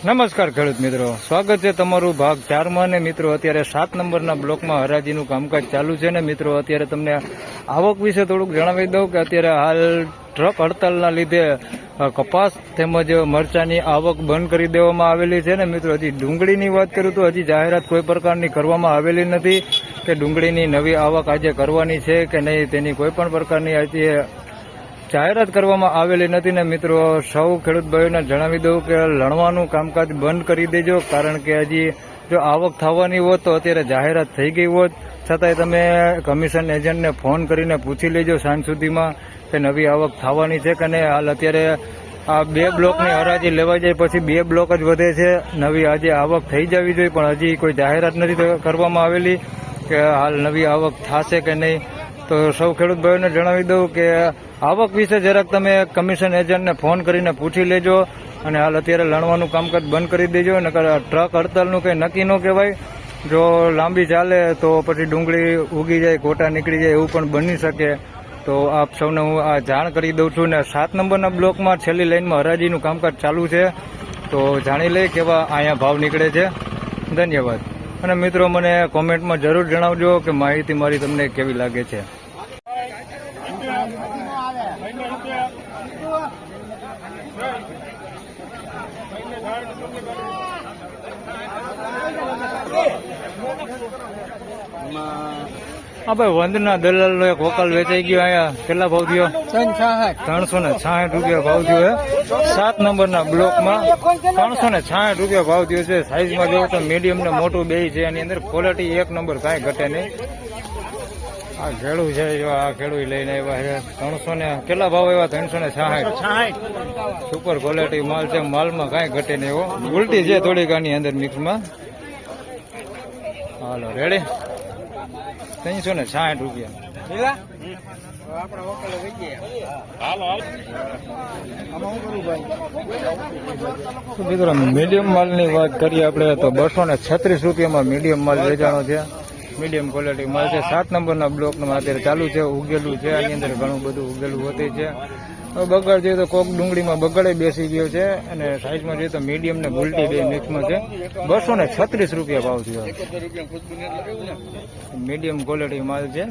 નમસ્કાર ખેડૂત મિત્રો. સ્વાગત છે તમારું ભાગ ચારમાં ને મિત્રો અત્યારે સાત નંબરના બ્લોકમાં હરાજીનું કામકાજ ચાલુ છે ને મિત્રો, અત્યારે તમને આવક વિશે થોડુંક જણાવી દઉં કે અત્યારે હાલ ટ્રક હડતાલના લીધે કપાસ તેમજ મરચાની આવક બંધ કરી દેવામાં આવેલી છે ને મિત્રો. હજી ડુંગળીની વાત કરું તો હજી જાહેરાત કોઈ પ્રકારની કરવામાં આવેલી નથી કે ડુંગળીની નવી આવક આજે કરવાની છે કે નહીં તેની કોઈ પણ પ્રકારની આજે જાહેરાત કરવામાં આવેલી નથી ને મિત્રો, સૌ ખેડૂત ભાઈઓને જણાવી દઉં કે લણવાનું કામકાજ બંધ કરી દેજો, કારણ કે હજી જો આવક થવાની હોત તો અત્યારે જાહેરાત થઈ ગઈ હોત. છતાંય તમે કમિશન એજન્ટને ફોન કરીને પૂછી લેજો સાંજ સુધીમાં કે નવી આવક થવાની છે કે નહીં. હાલ અત્યારે આ બે બ્લોકની હરાજી લેવાઈ જાય પછી બે બ્લોક જ વધે છે. નવી આજે આવક થઈ જવી જોઈએ, પણ હજી કોઈ જાહેરાત નથી કરવામાં આવેલી કે હાલ નવી આવક થશે કે નહીં. તો સૌ ખેડૂત ભાઈઓને જણાવી દઉં કે આવક વિશે જરાક તમે કમિશન એજન્ટને ફોન કરીને પૂછી લેજો અને હાલ અત્યારે લણવાનું કામકાજ બંધ કરી દેજો. અને ટ્રક હડતાલનું કંઈ નક્કી ન કહેવાય. જો લાંબી ચાલે તો પછી ડુંગળી ઉગી જાય, કોટા નીકળી જાય એવું પણ બની શકે. તો આપ સૌને હું આ જાણ કરી દઉં છું ને સાત નંબરના બ્લોકમાં છેલ્લી લાઈનમાં હરાજીનું કામકાજ ચાલુ છે. તો જાણી લઈ કેવા અહીંયા ભાવ નીકળે છે. ધન્યવાદ. અને મિત્રો, મને કોમેન્ટમાં જરૂર જણાવજો કે માહિતી મારી તમને કેવી લાગે છે. હા ભાઈ વંદના દલાલ નો એક વકાલ વેચાઈ ગયો અહીંયા. કેટલા ભાવ થયો? ત્રણસો ને છાસઠ રૂપિયા ભાવ થયો સાત નંબરના બ્લોકમાં ત્રણસો ને છાસઠ રૂપિયા ભાવ થયો છે. સાઈઝમાં જોવો તો મીડિયમ ને મોટું બે છે. એની અંદર ક્વોલિટી એક નંબર કાંઈ ઘટે નહીં. આ ખેડૂ છે જો આ ખેડૂ લઈને આવ્યા છે. ત્રણસો ને કેટલા ભાવ આવ્યા? ત્રણસો ને સાહીઠ. સુપર ક્વોલિટી માલ છે. માલમાં કાંઈ ઘટે નહીં એવો ઉલટી છે થોડીક આની અંદર મિક્સમાં. હાલો રેડી ત્રણસો ને સાહીઠ રૂપિયા. મિત્રો મીડિયમ માલની વાત કરીએ આપણે તો બસો ને છત્રીસ રૂપિયામાં મીડિયમ માલ વેચાણો છે. મીડિયમ ક્વોલિટી મળશે. સાત નંબરના બ્લોકમાં અત્યારે ચાલુ છે, ઉગેલું છે. આની અંદર ઘણું બધું ઉગેલું હોતી છે. બગડ જોઈએ તો કોક ડુંગળીમાં બગડે બેસી ગયો છે અને સાઈઝમાં જોઈએ તો મીડિયમ ને ગુલટી બે મિક્સમાં છે. બસો ને છત્રીસ રૂપિયા ભાવ થયો. મીડિયમ ક્વોલિટી માલ છે.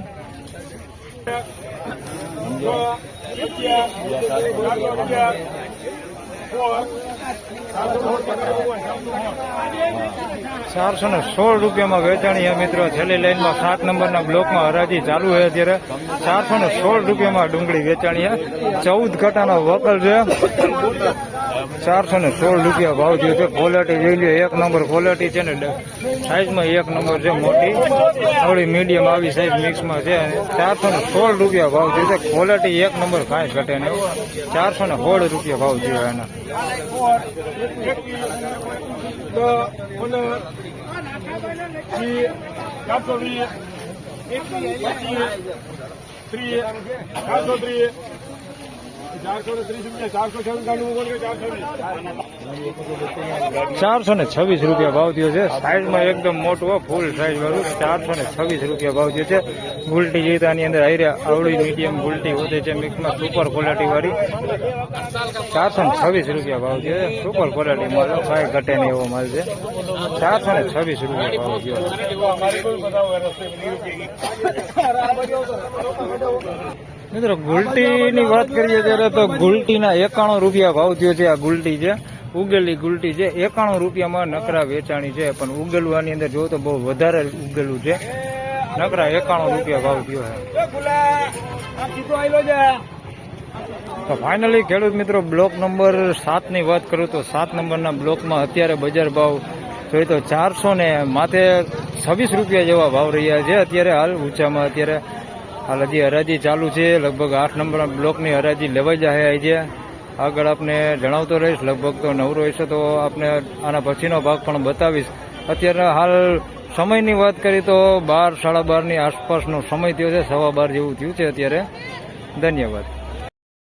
ચારસો ને સોળ રૂપિયામાં વેચાણી મિત્રો છેલ્લી લાઈનમાં સાત નંબરના બ્લોકમાં હરાજી ચાલુ છે અત્યારે. ચારસો ને સોળ રૂપિયામાં ડુંગળી વેચાણી ચૌદ કટાનો વકલ છે. ચારસો ને સોળ રૂપિયા ભાવ થયો છે. ક્વોલિટી જોઈ લો એક નંબર ક્વોલિટી છે ને સાઈઝમાં એક નંબર છે મોટી. થોડી મીડિયમ આવી સાઈઝ મિક્સમાં છે. ચારસો ને સોળ રૂપિયા ભાવ થયો છે. ક્વોલિટી એક નંબર કાંઈ ઘટે ને ચારસો ને સોળ રૂપિયા ભાવ થયો એના. ચારસો ને ત્રીસ રૂપિયા ચારસો છવ્વીસ ચારસો ચારસો ને છવ્વીસ રૂપિયા ભાવ થયો છે. સાઈઝમાં એકદમ મોટું ફૂલ સાઈઝ વાળું. ચારસો ને છવ્વીસ રૂપિયા ભાવ થયો છે. ગુલટી આની અંદર આઈ આવડી મીડિયમ ગુલટી વધે છે મિક્સમાં સુપર ક્વોલિટી વાળી. ચારસો ને છવ્વીસ રૂપિયા ભાવ છે. સુપર ક્વોલિટી માલ કાંઈ ઘટે નહીં એવો માલ છે. ચારસો ને છવ્વીસ રૂપિયા ભાવ થયો મિત્રો, ગુલટીની વાત કરીએ ત્યારે તો ગુલટીના એકાણું રૂપિયા ભાવ થયો છે આ ગુલટી છે. ઉગેલી ગુલટી છે એકાણું રૂપિયામાં નકરા વેચાણી છે પણ ઉગેલું આની અંદર જોવો તો બહુ વધારે ઉગેલું છે. નકરા એકાણું રૂપિયા ભાવ થયો છે. તો ફાઇનલી ખેડૂત મિત્રો બ્લોક નંબર સાતની વાત કરું તો સાત નંબરના બ્લોકમાં અત્યારે બજાર ભાવ જોઈએ તો ચારસો ને માથે છવ્વીસ રૂપિયા જેવા ભાવ રહ્યા છે. અત્યારે હાલ ઊંચામાં અત્યારે હાલ હજી હરાજી ચાલુ છે. લગભગ આઠ નંબરના બ્લોકની હરાજી લેવાઈ જાય આજે. આગળ આપને જણાવતો રહીશ, લગભગ તો નવરો હશે તો આપને આના પછીનો ભાગ પણ બતાવીશ. અત્યારે હાલ સમયની વાત કરી તો બાર, સાડા બારની આસપાસનો સમય થયો છે, સવા બાર જેવું થયું છે અત્યારે. ધન્યવાદ.